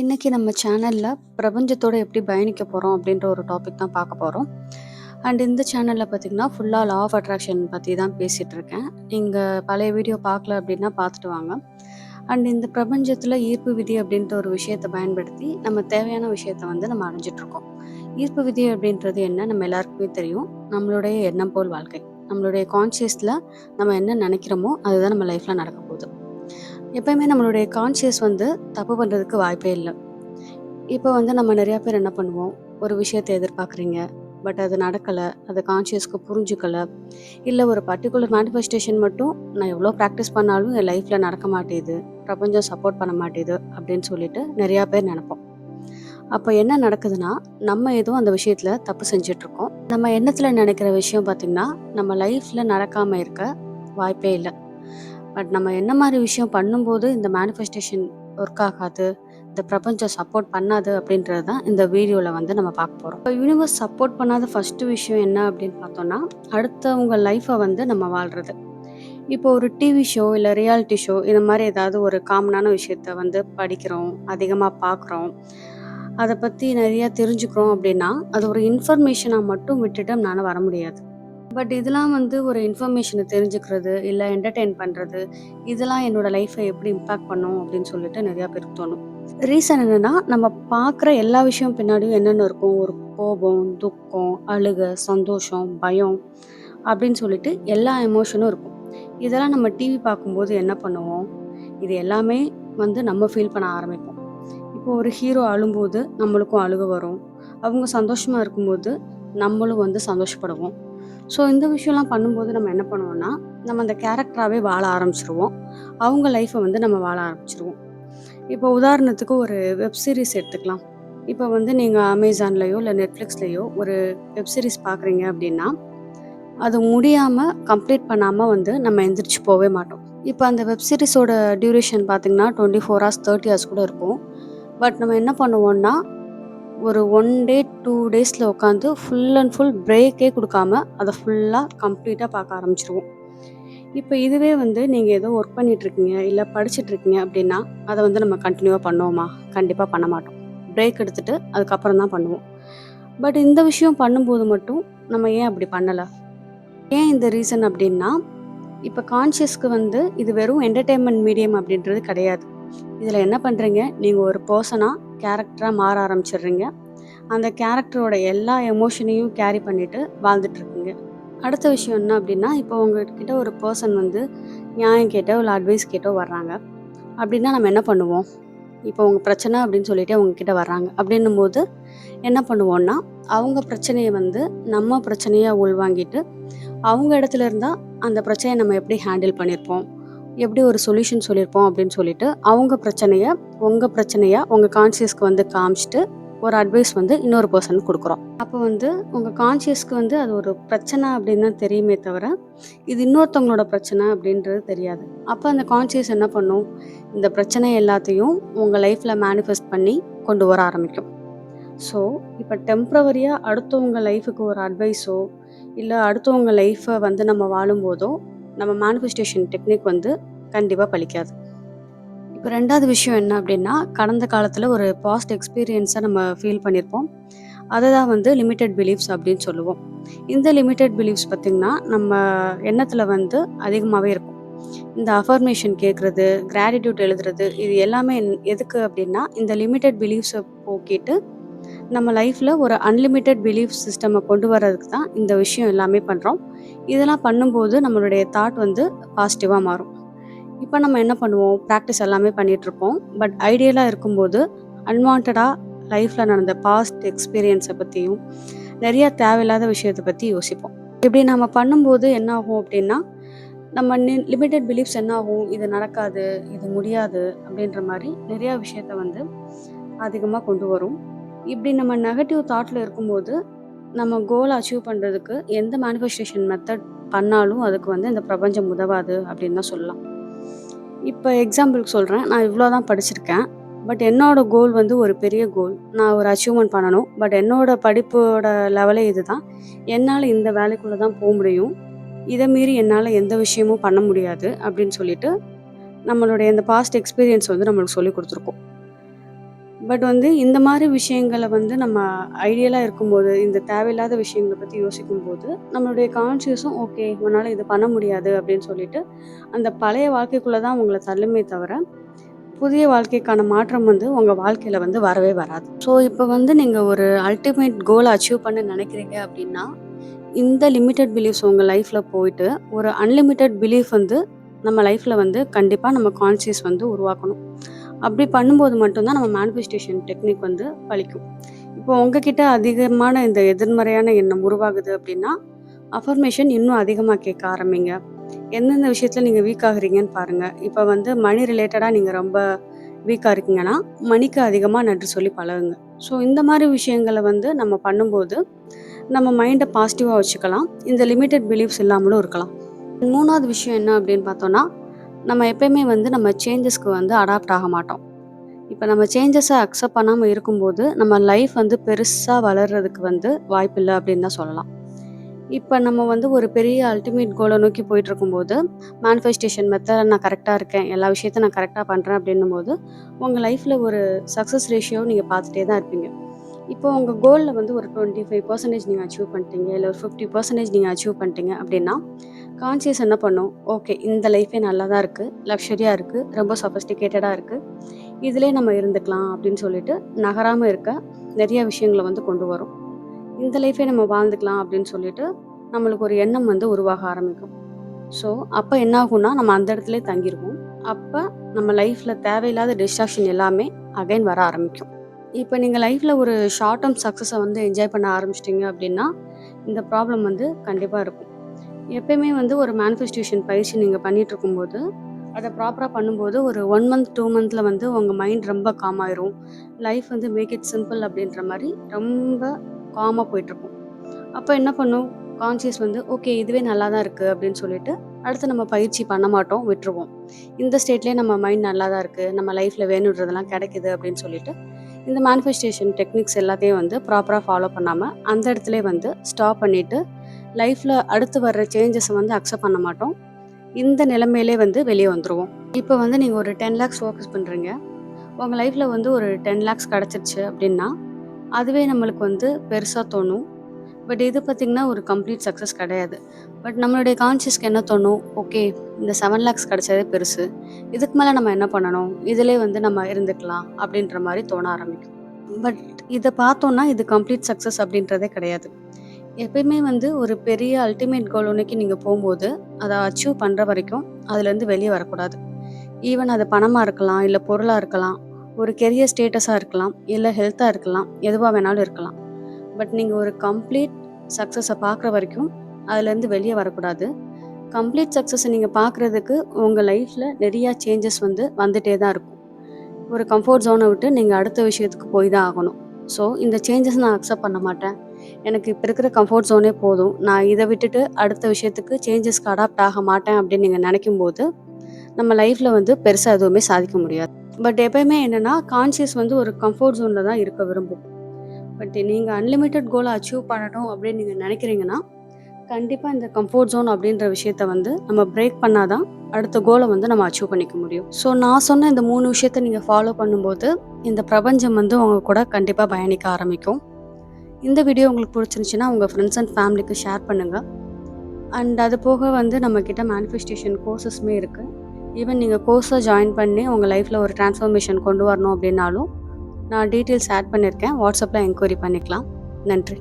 இன்னைக்கு நம்ம சேனல்ல பிரபஞ்சத்தோட எப்படி பயணிக்க போறோம் அப்படின்ற ஒரு டாபிக் தான் பார்க்க போறோம். அண்ட் இந்த சேனலில் பார்த்தீங்கன்னா, ஃபுல்லாக லா ஆஃப் அட்ராக்ஷன் பற்றி தான் பேசிகிட்டு இருக்கேன். நீங்கள் பழைய வீடியோ பார்க்கல அப்படின்னா பார்த்துட்டு வாங்க. அண்ட் இந்த பிரபஞ்சத்தில் ஈர்ப்பு விதி அப்படின்ற ஒரு விஷயத்த பயன்படுத்தி, நம்ம தேவையான விஷயத்த வந்து நம்ம அடைஞ்சிட்ருக்கோம் ஈர்ப்பு விதி அப்படின்றது என்ன நம்ம எல்லாருக்குமே தெரியும். நம்மளுடைய எண்ணம் போல் வாழ்க்கை. நம்மளுடைய கான்சியஸில் நம்ம என்ன நினைக்கிறோமோ, அதுதான் நம்ம லைஃப்பில் நடக்க போகுது. எப்பயுமே நம்மளுடைய கான்ஷியஸ் வந்து தப்பு பண்ணுறதுக்கு வாய்ப்பே இல்லை இப்போ வந்து நம்ம நிறையா பேர் என்ன பண்ணுவோம், ஒரு விஷயத்தை எதிர்பார்க்குறீங்க. பட் அது நடக்கலை அது கான்ஷியஸ்க்கு புரிஞ்சுக்கலை இல்லை ஒரு பர்ட்டிகுலர் மேனிஃபெஸ்டேஷன் மட்டும் நான் எவ்வளோ ப்ராக்டிஸ் பண்ணாலும் என் லைஃப்பில் நடக்க மாட்டேது. பிரபஞ்சம் சப்போர்ட் பண்ண மாட்டேது அப்படின்னு சொல்லிட்டு நிறையா பேர் நினப்போம் அப்போ என்ன நடக்குதுன்னா, நம்ம எதுவும் அந்த விஷயத்தில் தப்பு செஞ்சுட்ருக்கோம். நம்ம எண்ணத்தில் நினைக்கிற விஷயம் பார்த்திங்கன்னா நம்ம லைஃப்பில் நடக்காமல் இருக்க வாய்ப்பே இல்லை பட் நம்ம என்ன மாதிரி விஷயம் பண்ணும்போது இந்த மேனிஃபெஸ்டேஷன் ஒர்க் ஆகாது, இந்த பிரபஞ்சம் சப்போர்ட் பண்ணாது அப்படின்றது தான் இந்த வீடியோவில் வந்து நம்ம பார்க்க போகிறோம் இப்போ யூனிவர்ஸ் சப்போர்ட் பண்ணாத ஃபர்ஸ்ட்டு விஷயம் என்ன அப்படின்னு பார்த்தோம்னா, அடுத்தவங்க லைஃப்பை வந்து நம்ம வாழ்கிறது இப்போ ஒரு டிவி ஷோ, இல்லை ரியாலிட்டி ஷோ இந்த மாதிரி ஏதாவது ஒரு காமனான விஷயத்த வந்து படிக்கிறோம், அதிகமாக பார்க்குறோம். அதை பற்றி நிறையா தெரிஞ்சுக்கிறோம் அப்படின்னா, அது ஒரு இன்ஃபர்மேஷனாக மட்டும் விட்டுட்டு நான் வர முடியாது. பட் இதெல்லாம் வந்து ஒரு இன்ஃபர்மேஷனை தெரிஞ்சுக்கிறது, இல்லை என்டர்டெயின் பண்ணுறது இதெல்லாம் என்னோட லைஃப்பை எப்படி இம்பாக்ட் பண்ணும் அப்படின்னு சொல்லிட்டு நிறையா பேருக்கு தோணும். ரீசன் என்னன்னா, நம்ம பார்க்குற எல்லா விஷயம் பின்னாடியும் என்னென்ன இருக்கும், ஒரு கோபம், துக்கம், அழுக சந்தோஷம், பயம் அப்படின்னு சொல்லிட்டு எல்லா எமோஷனும் இருக்கும். இதெல்லாம் நம்ம டிவி பார்க்கும்போது என்ன பண்ணுவோம், இது எல்லாமே வந்து நம்ம ஃபீல் பண்ண ஆரம்பிப்போம். இப்போ ஒரு ஹீரோ அழும்போது நம்மளுக்கும் அழுக வரும். அவங்க சந்தோஷமாக இருக்கும்போது நம்மளும் வந்து சந்தோஷப்படுவோம். ஸோ இந்த விஷயம்லாம் பண்ணும்போது நம்ம என்ன பண்ணுவோம்னா, நம்ம அந்த கேரக்டராகவே வாழ ஆரம்பிச்சிருவோம் அவங்க லைஃப்பை வந்து நம்ம வாழ ஆரம்பிச்சிருவோம் இப்போ உதாரணத்துக்கு ஒரு வெப் சீரிஸ் எடுத்துக்கலாம். இப்போ வந்து நீங்கள் அமேசான்லேயோ இல்லை நெட்ஃப்ளிக்ஸ்லேயோ ஒரு வெப் சீரிஸ் பார்க்குறீங்க அப்படின்னா, அது முடியாமல் கம்ப்ளீட் பண்ணாமல் வந்து நம்ம எந்திரிச்சு போகவே மாட்டோம். இப்போ அந்த வெப் சீரிஸோட டியூரேஷன் பார்த்தீங்கன்னா, 24 ஹார்ஸ், 30 ஹார்ஸ் கூட இருக்கும். பட் நம்ம என்ன பண்ணுவோம்னா, ஒரு ஒன் டே, டூ டேஸில் உட்காந்து ஃபுல் அண்ட் ஃபுல் பிரேக்கே கொடுக்காம அதை ஃபுல்லாக கம்ப்ளீட்டாக பார்க்க ஆரம்பிச்சிருவோம் இப்போ இதுவே வந்து நீங்கள் ஏதோ ஒர்க் பண்ணிகிட்ருக்கீங்க இல்லை படிச்சுட்ருக்கீங்க அப்படின்னா, அதை வந்து நம்ம கண்டினியூவாக பண்ணுவோமா? கண்டிப்பாக பண்ண மாட்டோம். பிரேக் எடுத்துட்டு அதுக்கப்புறம் தான் பண்ணுவோம். பட் இந்த விஷயம் பண்ணும்போது மட்டும் நம்ம ஏன் அப்படி பண்ணலை ஏன் இந்த ரீசன் அப்படின்னா, இப்போ கான்ஷியஸ்க்கு வந்து இது வெறும் என்டர்டெயின்மெண்ட் மீடியம் அப்படின்றது கிடையாது. இதில் என்ன பண்ணுறீங்க? நீங்கள் ஒரு பர்சனாக கேரக்டராக மாற ஆரம்பிச்சிடுறீங்க. அந்த கேரக்டரோட எல்லா எமோஷனையும் கேரி பண்ணிட்டு வாழ்ந்துட்டுருக்குங்க. அடுத்த விஷயம் என்ன அப்படின்னா, இப்போ உங்ககிட்ட ஒரு பர்சன் வந்து நியாயம் கேட்டோ, இல்லை அட்வைஸ் கேட்டோ வர்றாங்க. அப்படின்னா நம்ம என்ன பண்ணுவோம்? இப்போ உங்கள் பிரச்சனை அப்படின்னு சொல்லிட்டு அவங்கக்கிட்ட வர்றாங்க. அப்படின்னும் அப்படின்னும்போது என்ன பண்ணுவோம்னா, அவங்க பிரச்சனையை வந்து நம்ம பிரச்சனையாக உள்வாங்கிட்டு, அவங்க இடத்துல இருந்தால் அந்த பிரச்சனையை நம்ம எப்படி ஹேண்டில் பண்ணியிருப்போம், எப்படி ஒரு சொல்யூஷன் சொல்லியிருப்போம் அப்படின்னு சொல்லிட்டு, அவங்க பிரச்சனையை உங்கள் பிரச்சனையை உங்கள் கான்ஷியஸ்க்கு வந்து காமிச்சுட்டு, ஒரு அட்வைஸ் வந்து இன்னொரு பர்சன் கொடுக்குறோம் அப்போ வந்து உங்கள் கான்ஷியஸ்க்கு வந்து அது ஒரு பிரச்சனை அப்படின்னு தான் தெரியுமே தவிர, இது இன்னொருத்தவங்களோட பிரச்சனை அப்படின்றது தெரியாது. அப்போ அந்த கான்ஷியஸ் என்ன பண்ணும், இந்த பிரச்சனை எல்லாத்தையும் உங்கள் லைஃப்பில் மேனிஃபெஸ்ட் பண்ணி கொண்டு வர ஆரம்பிக்கும். ஸோ, இப்போ டெம்ப்ரவரியாக அடுத்தவங்க லைஃபுக்கு ஒரு அட்வைஸோ, இல்லை அடுத்தவங்க லைஃப்பை வந்து நம்ம வாழும்போதோ, நம்ம மேனிஃபெஸ்டேஷன் டெக்னிக் வந்து கண்டிப்பாக பலிக்காது. இப்போ ரெண்டாவது விஷயம் என்ன அப்படின்னா, கடந்த காலத்தில் ஒரு பாஸ்ட் எக்ஸ்பீரியன்ஸை நம்ம ஃபீல் பண்ணியிருப்போம். அதை தான் வந்து லிமிட்டட் பிலீஃப்ஸ் அப்படின்னு சொல்லுவோம். இந்த லிமிட்டட் பிலீஃப்ஸ் பார்த்திங்கன்னா நம்ம எண்ணத்தில் வந்து அதிகமாகவே இருக்கும். இந்த அஃபர்மேஷன் கேட்குறது கிராட்டிடியூட் எழுதுறது இது எல்லாமே என் எதுக்கு அப்படின்னா, இந்த லிமிட்டட் பிலீஃப்ஸை போக்கிட்டு, நம்ம லைஃப்பில் ஒரு அன்லிமிட்டெட் பிலீஃப் சிஸ்டமை கொண்டு வர்றதுக்கு தான் இந்த விஷயம் எல்லாமே பண்ணுறோம் இதெல்லாம் பண்ணும்போது நம்மளுடைய தாட் வந்து பாசிட்டிவாக மாறும். இப்போ நம்ம என்ன பண்ணுவோம், ப்ராக்டிஸ் எல்லாமே பண்ணிகிட்ருப்போம் பட் ஐடியலாக இருக்கும்போது, அன்வான்டாக லைஃப்பில் நடந்த பாஸ்ட் எக்ஸ்பீரியன்ஸை பற்றியும் நிறையா தேவையில்லாத விஷயத்தை பற்றி யோசிப்போம். இப்படி நம்ம பண்ணும்போது என்ன ஆகும் அப்படின்னா, நம்ம நி லிமிட்டட் பிலீஃப்ஸ் என்ன ஆகும், இது நடக்காது, இது முடியாது அப்படின்ற மாதிரி நிறையா விஷயத்த வந்து அதிகமாக கொண்டு வரும். இப்படி நம்ம நெகட்டிவ் தாட்டில் இருக்கும்போது, நம்ம கோல் அச்சீவ் பண்ணுறதுக்கு எந்த மேனிஃபெஸ்டேஷன் மெத்தட் பண்ணாலும் அதுக்கு வந்து இந்த பிரபஞ்சம் உதவாது அப்படின்னு தான் சொல்லலாம். இப்போ எக்ஸாம்பிளுக்கு சொல்கிறேன் நான் இவ்வளோ தான் படிச்சிருக்கேன். பட் என்னோடய கோல் வந்து ஒரு பெரிய கோல் நான் ஒரு அச்சீவ்மெண்ட் பண்ணணும். பட் என்னோடய படிப்போட லெவலே இதுதான். என்னால் இந்த வேலைக்குள்ளே தான் போக முடியும். இதை மீறி என்னால் எந்த விஷயமும் பண்ண முடியாது அப்படின்னு சொல்லிட்டு நம்மளுடைய இந்த பாஸ்ட் எக்ஸ்பீரியன்ஸ் வந்து நம்மளுக்கு சொல்லி கொடுத்துருக்கோம். பட் வந்து இந்த மாதிரி விஷயங்களை வந்து நம்ம ஐடியலாக இருக்கும்போது இந்த தேவையில்லாத விஷயங்களை பற்றி யோசிக்கும்போது நம்மளுடைய கான்சியஸும் ஓகே உன்னால் இது பண்ண முடியாது அப்படின்னு சொல்லிட்டு அந்த பழைய வாழ்க்கைக்குள்ளே தான் உங்களை தள்ளுமே தவிர புதிய வாழ்க்கைக்கான மாற்றம் வந்து உங்கள் வாழ்க்கையில் வந்து வரவே வராது. ஸோ இப்போ வந்து நீங்கள் ஒரு அல்டிமேட் கோலை அச்சீவ் பண்ண நினைக்கிறீங்க அப்படின்னா இந்த லிமிட்டட் பிலீஃப்ஸ் உங்கள் லைஃப்பில் போயிட்டு ஒரு அன்லிமிட்டெட் பிலீஃப் வந்து நம்ம லைஃப்பில் வந்து கண்டிப்பாக நம்ம கான்சியஸ் வந்து உருவாக்கணும். அப்படி பண்ணும்போது மட்டும்தான் நம்ம மேனிஃபெஸ்டேஷன் டெக்னிக் வந்து பழிக்கும். இப்போ உங்ககிட்ட அதிகமான இந்த எதிர்மறையான எண்ணம் உருவாகுது அப்படின்னா அஃபர்மேஷன் இன்னும் அதிகமாக கேட்க ஆரம்பிங்க. எந்தெந்த விஷயத்தில் நீங்கள் வீக் ஆகுறீங்கன்னு பாருங்கள் இப்போ வந்து மணி ரிலேட்டடாக நீங்கள் ரொம்ப வீக்காக இருக்கீங்கன்னா மணிக்கு அதிகமாக நன்றி சொல்லி பழகுங்க. ஸோ இந்த மாதிரி விஷயங்களை வந்து நம்ம பண்ணும்போது நம்ம மைண்டை பாசிட்டிவாக வச்சுக்கலாம். இந்த லிமிட்டட் பிலீஃப்ஸ் இல்லாமலும் இருக்கலாம். மூணாவது விஷயம் என்ன அப்படின்னு பார்த்தோன்னா நம்ம எப்பயுமே வந்து நம்ம சேஞ்சஸ்க்கு வந்து அடாப்ட் ஆக மாட்டோம். இப்போ நம்ம சேஞ்சஸை அக்செப்ட் பண்ணாமல் இருக்கும்போது நம்ம லைஃப் வந்து பெருசாக வளர்கிறதுக்கு வந்து வாய்ப்பில்லை அப்படின்னு தான் சொல்லலாம். இப்போ நம்ம வந்து ஒரு பெரிய அல்டிமேட் கோலை நோக்கி போயிட்டு இருக்கும்போது மேனிஃபெஸ்டேஷன் மெத்தட் நான் கரெக்டாக இருக்கேன் எல்லா விஷயத்தையும் நான் கரெக்டாக பண்ணுறேன் அப்படின்னும் போது உங்கள் லைஃப்பில் ஒரு சக்ஸஸ் ரேஷியோ நீங்கள் பார்த்துட்டே தான் இருப்பீங்க. இப்போ உங்கள் கோலில் வந்து ஒரு டுவெண்ட்டி ஃபைவ் பர்சன்டேஜ் நீங்கள் அச்சீவ் பண்ணிட்டீங்க இல்லை ஒரு ஃபிஃப்டி பர்சன்டேஜ் நீங்கள் அச்சீவ் பண்ணிட்டீங்க அப்படின்னா கான்சியஸ் என்ன பண்ணும்? ஓகே இந்த லைஃபே நல்லா தான் இருக்குது லக்ஷரியாக இருக்குது ரொம்ப சஃபஸ்டிகேட்டடாக இருக்குது இதிலே நம்ம இருந்துக்கலாம் அப்படின்னு சொல்லிட்டு நகராமல் இருக்க நிறைய விஷயங்களை வந்து கொண்டு வரும். இந்த லைஃபே நம்ம வாழ்ந்துக்கலாம் அப்படின்னு சொல்லிட்டு நம்மளுக்கு ஒரு எண்ணம் வந்து உருவாக ஆரம்பிக்கும். ஸோ அப்போ என்ன ஆகும்னா நம்ம அந்த இடத்துல தங்கிடுவோம் அப்போ நம்ம லைஃப்பில் தேவையில்லாத டிஸ்ட்ராக்ஷன் எல்லாமே அகைன் வர ஆரம்பிக்கும். இப்போ நீங்கள் லைஃப்பில் ஒரு ஷார்ட் டேர்ம் சக்ஸஸை வந்து என்ஜாய் பண்ண ஆரம்பிச்சிட்டிங்க அப்படின்னா இந்த ப்ராப்ளம் வந்து கண்டிப்பாக இருக்கும். எப்பயுமே வந்து ஒரு மேனிஃபெஸ்டேஷன் பயிற்சி நீங்கள் பண்ணிட்டு இருக்கும்போது அதை ப்ராப்பராக பண்ணும்போது ஒரு ஒன் மந்த் டூ மந்தில் வந்து உங்கள் மைண்ட் ரொம்ப காம் ஆயிரும். லைஃப் வந்து மேக் இட் சிம்பிள் அப்படின்ற மாதிரி ரொம்ப காமாக போயிட்டுருக்கும். அப்போ என்ன பண்ணும்? கான்சியஸ் வந்து ஓகே இதுவே நல்லா தான் இருக்குது அப்படின்னு சொல்லிட்டு அடுத்து நம்ம பயிற்சி பண்ண மாட்டோம் விட்டுருவோம். இந்த ஸ்டேட்லேயே நம்ம மைண்ட் நல்லா தான் இருக்குது நம்ம லைஃப்பில் வேணுன்றதெல்லாம் கிடைக்குது அப்படின்னு சொல்லிட்டு இந்த மேனிஃபெஸ்டேஷன் டெக்னிக்ஸ் எல்லாத்தையும் வந்து ப்ராப்பராக ஃபாலோ பண்ணாமல் அந்த இடத்துல வந்து ஸ்டாப் பண்ணிவிட்டு லைஃப்பில் அடுத்து வர்ற சேஞ்சஸை வந்து அக்செப்ட் பண்ண மாட்டோம். இந்த நிலைமையிலே வந்து வெளியே வந்துடுவோம் இப்போ வந்து நீங்கள் ஒரு டென் லேக்ஸ் ஃபோக்கஸ் பண்ணுறீங்க உங்கள் லைஃப்பில் வந்து ஒரு டென் லேக்ஸ் கிடச்சிருச்சு அப்படின்னா அதுவே நம்மளுக்கு வந்து பெருசாக தோணும். பட் இது பார்த்திங்கன்னா ஒரு கம்ப்ளீட் சக்ஸஸ் கிடையாது. பட் நம்மளுடைய கான்சியஸ்க்கு என்ன தோணும்? ஓகே இந்த செவன் லேக்ஸ் கிடச்சதே பெருசு. இதுக்கு மேலே நம்ம என்ன பண்ணணும்? இதிலே வந்து நம்ம இருந்துக்கலாம் அப்படின்ற மாதிரி தோண ஆரம்பிக்கும். பட் இதை பார்த்தோன்னா இது கம்ப்ளீட் சக்ஸஸ் அப்படின்றதே கிடையாது. எப்பயுமே வந்து ஒரு பெரிய அல்டிமேட் கோல் ஒன்றுக்கு நீங்கள் போகும்போது அதை அச்சீவ் பண்ணுற வரைக்கும் அதுலேருந்து வெளியே வரக்கூடாது. ஈவன் அது பணமாக இருக்கலாம் இல்லை பொருளாக இருக்கலாம் ஒரு கெரியர் ஸ்டேட்டஸாக இருக்கலாம் இல்லை ஹெல்த்தாக இருக்கலாம் எதுவாக வேணாலும் இருக்கலாம். பட் நீங்கள் ஒரு கம்ப்ளீட் சக்ஸஸை பார்க்குற வரைக்கும் அதுலேருந்து வெளியே வரக்கூடாது. கம்ப்ளீட் சக்ஸஸை நீங்கள் பார்க்குறதுக்கு உங்கள் லைஃப்பில் நிறையா சேஞ்சஸ் வந்து வந்துகிட்டே தான் இருக்கும். ஒரு கம்ஃபர்ட் ஜோனை விட்டு நீங்கள் அடுத்த விஷயத்துக்கு போய் தான் ஆகணும். ஸோ இந்த சேஞ்சஸ் நான் அக்செப்ட் பண்ண மாட்டேன். எனக்கு இப்போ இருக்கிற கம்ஃபர்ட் ஜோனே போதும். நான் இதை விட்டுட்டு அடுத்த விஷயத்துக்கு சேஞ்சஸ்க்கு அடாப்ட் ஆக மாட்டேன் அப்படின்னு நீங்கள் நினைக்கும் போது நம்ம லைஃப்பில் வந்து பெருசாக எதுவுமே சாதிக்க முடியாது. பட் எப்பயுமே என்னென்னா கான்சியஸ் வந்து ஒரு கம்ஃபர்ட் ஜோனில் தான் இருக்க விரும்பும். பட் நீங்கள் அன்லிமிட்டெட் கோலை அச்சீவ் பண்ணணும் அப்படின்னு நீங்கள் நினைக்கிறீங்கன்னா கண்டிப்பாக இந்த கம்ஃபர்ட் ஜோன் அப்படின்ற விஷயத்த வந்து நம்ம பிரேக் பண்ணாதான் அடுத்த கோலை வந்து நம்ம அச்சீவ் பண்ணிக்க முடியும். ஸோ நான் சொன்ன இந்த மூணு விஷயத்த நீங்கள் ஃபாலோ பண்ணும்போது இந்த பிரபஞ்சம் வந்து உங்க கூட கண்டிப்பாக பயணிக்க ஆரம்பிக்கும். இந்த வீடியோ உங்களுக்கு பிடிச்சிருந்துச்சுன்னா உங்கள் ஃப்ரெண்ட்ஸ் அண்ட் ஃபேமிலிக்கு ஷேர் பண்ணுங்கள் அண்ட் அது போக வந்து நம்மக்கிட்ட மேனிஃபெஸ்டேஷன் கோர்சஸ்மே இருக்குது ஈவன் நீங்கள் கோர்ஸை ஜாயின் பண்ணி உங்கள் லைஃப்பில் ஒரு டிரான்ஸ்ஃபர்மேஷன் கொண்டு வரணும் அப்படின்னாலும் நான் டீட்டெயில்ஸ் ஆட் பண்ணியிருக்கேன் வாட்ஸ்அப்பில் என்கொயரி பண்ணிக்கலாம். நன்றி.